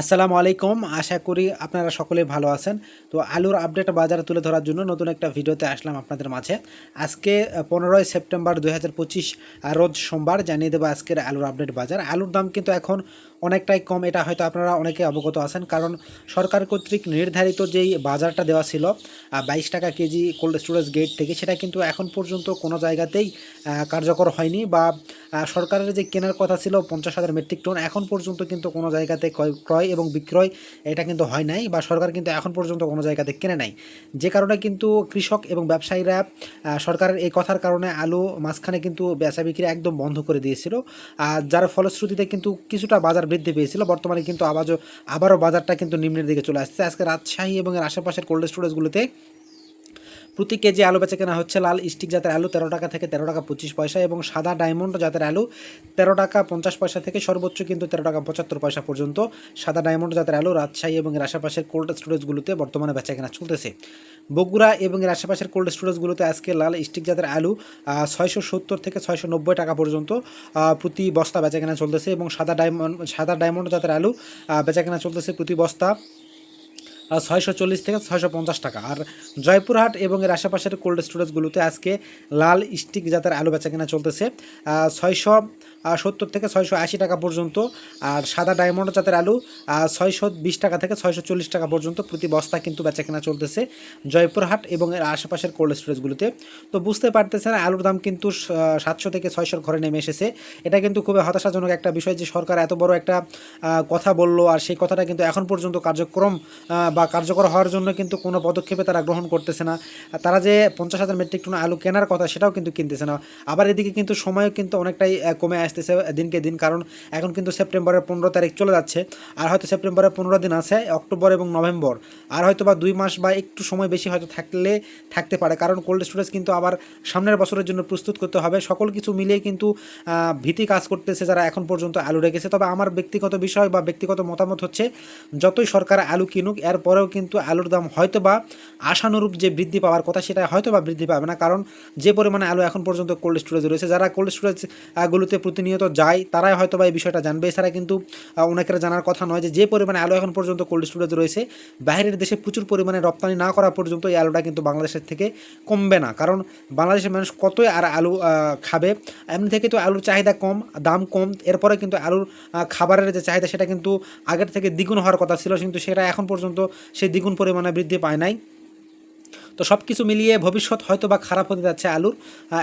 আসসালামু আলাইকুম। আশা করি আপনারা সকলে ভালো আছেন। তো আলুর আপডেট বাজারে তুলে ধরার জন্য নতুন একটা ভিডিওতে আসলাম আপনাদের মাঝে। আজকে পনেরোই সেপ্টেম্বর দুই হাজার পঁচিশ রোজ সোমবার জানিয়ে দেবো আজকের আলুর আপডেট বাজার। আলুর দাম কিন্তু এখন অনেকটাই কম, এটা হয়তো আপনারা অনেকে অবগত আছেন। কারণ সরকার কর্তৃক নির্ধারিত যেই বাজারটা দেওয়া ছিল বাইশ টাকা কেজি কোল্ড স্টোরেজ গেট থেকে, সেটা কিন্তু এখন পর্যন্ত কোনো জায়গাতেই কার্যকর হয়নি বা সরকারের যে কেনার কথা ছিল, পঞ্চাশ হাজার মেট্রিক টন এখন পর্যন্ত কিন্তু কোনো জায়গাতে ক্রয়- এবং বিক্রয় এটা কিন্তু হয় নাই বা সরকার কিন্তু এখন পর্যন্ত কোনো জায়গাতে কেনে নাই। যে কারণে কিন্তু কৃষক এবং ব্যবসায়ীরা সরকারের এই কথার কারণে আলু মাঝখানে কিন্তু বেচা বিক্রি একদম বন্ধ করে দিয়েছিল। আর যার ফলশ্রুতিতে কিন্তু কিছুটা বাজার বৃদ্ধি পেয়েছিল, বর্তমানে কিন্তু আবারও আবারও বাজারটা কিন্তু নিম্নের দিকে চলে আসছে। আজকে রাজশাহী এবং এর আশেপাশের কোল্ড স্টোরেজগুলোতে প্রতি কেজি আলু বেচে কেনা হচ্ছে লাল স্টিক জাতের আলু তেরো টাকা থেকে তেরো টাকা পঁচিশ পয়সা এবং সাদা ডায়মন্ড জাতের আলু তেরো টাকা পঞ্চাশ পয়সা থেকে সর্বোচ্চ কিন্তু তেরো টাকা পঁচাত্তর পয়সা পর্যন্ত। সাদা ডায়মন্ড জাতের আলু রাজশাহী এবং এর আশেপাশের কোল্ড স্টোরেজগুলোতে বর্তমানে বেচা কেনা চলতেছে। বগুড়া এবং এর আশেপাশের কোল্ড স্টোরেজগুলোতে আজকে লাল স্টিক জাতের আলু ছয়শো সত্তর থেকে ছয়শো নব্বই টাকা পর্যন্ত প্রতি বস্তা বেচা কেনা চলতেছে এবং সাদা ডায়মন্ড সাদা ডায়মন্ড জাতের আলু বেচা কেনা চলতেছে প্রতি বস্তা। ছয়শো চল্লিশ থেকে ছয়শো পঞ্চাশ টাকা। আর জয়পুরহাট এবং এর আশেপাশের কোল্ড স্টোরেজগুলোতে আজকে লাল স্টিক জাতের আলু বেচা কেনা চলতেছে। ছয়শো সত্তর থেকে ছয়শো আশি টাকা পর্যন্ত। আর সাদা ডায়মন্ড জাতের আলু ছয়শো বিশ টাকা থেকে ছয়শো চল্লিশ টাকা পর্যন্ত প্রতি বস্তা কিন্তু বেচা কেনা চলতেছে জয়পুরহাট এবং এর আশেপাশের কোল্ড স্টোরেজগুলোতে তো বুঝতে পারতেছেন, আলুর দাম কিন্তু সাতশো থেকে ছয়শোর ঘরে নেমে এসেছে। এটা কিন্তু খুবই হতাশাজনক একটা বিষয় যে সরকার এত বড় একটা কথা বলল। আর সেই কথাটা কিন্তু এখন পর্যন্ত কার্যক্রম বা কার্যকর হওয়ার জন্য কিন্তু কোনো পদক্ষেপে তারা গ্রহণ করতেছে না। তারা যে পঞ্চাশ হাজার মেট্রিক টন আলু কেনার কথা সেটাও কিন্তু কিনতেছে না। আবার এদিকে কিন্তু সময়ও কিন্তু অনেকটাই কমে আসতেছে দিনকে দিন। কারণ এখন কিন্তু সেপ্টেম্বরের পনেরো তারিখ চলে যাচ্ছে। আর হয়তো সেপ্টেম্বরের পনেরো দিন আছে, অক্টোবর এবং নভেম্বর। আর হয়তো বা দুই মাস বা একটু সময় বেশি হয়তো থাকলে, থাকতে পারে। কারণ কোল্ড স্টোরেজ কিন্তু আবার সামনের বছরের জন্য প্রস্তুত করতে হবে। সকল কিছু মিলিয়ে কিন্তু ভীতি কাজ করতেছে যারা এখন পর্যন্ত আলু রেখেছে। তবে আমার ব্যক্তিগত বিষয় বা ব্যক্তিগত মতামত হচ্ছে, যতই সরকার আলু কিনুক এরপরেও কিন্তু আলুর দাম হয়তো বা আশানুরূপ যে বৃদ্ধি পাওয়ার কথা সেটা হয়তো বা বৃদ্ধি পাবে না। কারণ যে পরিমাণে আলু এখন পর্যন্ত কোল্ড স্টোরেজে রয়েছে, যারা কোল্ড স্টোরেজ গুলোতে প্রতিনিয়ত যায়, তারাই হয়তো বা এই বিষয়টা জানবে। এছাড়া কিন্তু অনেকের জানার কথা নয় যে যে পরিমাণে আলু এখন পর্যন্ত কোল্ড স্টোরেজে রয়েছে, বাইরের দেশে প্রচুর পরিমাণে রপ্তানি না করা পর্যন্ত এই আলুটা কিন্তু বাংলাদেশের থেকে কমবে না। কারণ বাংলাদেশের মানুষ কতই আর আলু খাবে, এমনি থেকে তো আলুর চাহিদা কম, দাম কম, এরপরে কিন্তু আলুর খাবারের যে চাহিদা সেটা কিন্তু আগের থেকে দ্বিগুণ হওয়ার কথা ছিল, কিন্তু সেটা এখন পর্যন্ত সেই দ্বিগুণ পরিমাণে বৃদ্ধি পায় নাই। তো সব কিছু মিলিয়ে ভবিষ্যৎ হয়তো বা খারাপ হতে যাচ্ছে আলুর।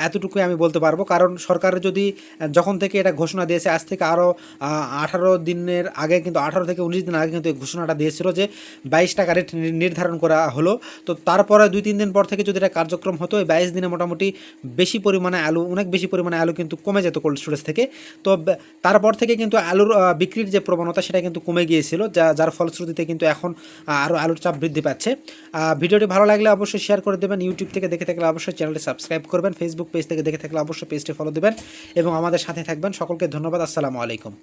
এতটুকুই আমি বলতে পারব। কারণ সরকার যদি যখন থেকে এটা ঘোষণা দিয়েছে, আজ থেকে আরও আঠারো দিনের আগে কিন্তু, আঠারো থেকে উনিশ দিন আগে কিন্তু এই ঘোষণাটা দিয়েছিল যে বাইশ টাকা রেট নির্ধারণ করা হলো। তো তারপরে দুই তিন দিন পর থেকে যদি এটা কার্যক্রম হতো, এই বাইশ দিনে মোটামুটি বেশি পরিমাণে আলু, অনেক বেশি পরিমাণে আলু কিন্তু কমে যেত কোল্ড স্টোরেজ থেকে। তো তারপর থেকে কিন্তু আলুর বিক্রির যে প্রবণতা, সেটা কিন্তু কমে গিয়েছিল, যা, যার ফলশ্রুতিতে কিন্তু এখন আরও আলুর চাপ বৃদ্ধি পাচ্ছে। ভিডিওটি ভালো লাগলে শেয়ার করে দেবেন ইউটিউব থেকে দেখে থাকলে অবশ্যই চ্যানেলটি সাবস্ক্রাইব করবেন ফেসবুক পেজ থেকে দেখে থাকলে অবশ্যই পেজটি ফলো দেবেন এবং আমাদের সাথে থাকবেন। সকলকে ধন্যবাদ, আসসালামু আলাইকুম।